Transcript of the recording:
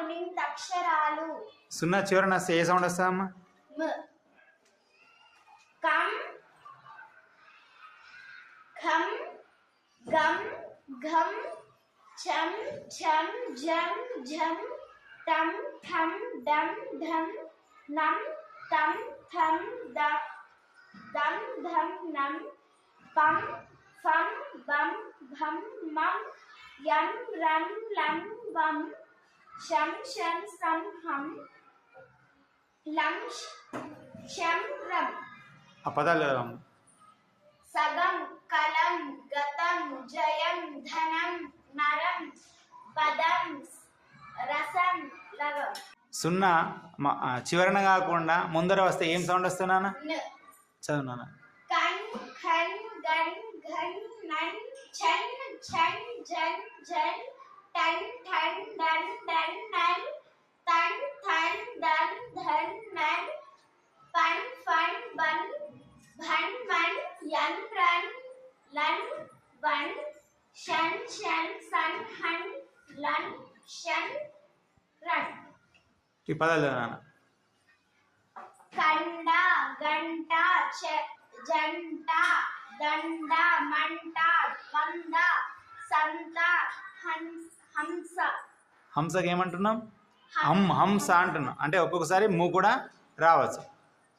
అక్షరాలు సున్నా చివరన వస్తే ఏ సౌండ్ వస్తుందమ్మా? మ్. కం ఖం గం ఘం చం ఛం జం ఝం టం ఠం డం ఢం నం తం థం ద దం ధం నం పం ఫం బం భం మం యం రం లం వం శం శం సం హం లం శం రం ఆ పదాలు. సగం కలం గతం జయం ధనం నరం పదం రసం లవం సున్నా చివరన కాకుండా ముందర వస్తే ఏం సౌండ్ వస్తుంది నాన్న? న. చదువు నాన్న. కన్ ఖన్ గన్ ఘన్ నన్ ఛన్ ఛన్ జన్ జన్ टन ठन डन डन नन तन थन दन धन नन पन फन बन भन मन यन रन लन वन शन शन सन हन लन शन रन की पता लगाना कंडा घंटा जंटा दंडा मंडा मंदा హంసకి ఏమంటున్నాం హం హంస అంటున్నాం. అంటే ఒక్కొక్కసారి ము కూడా రావచ్చు.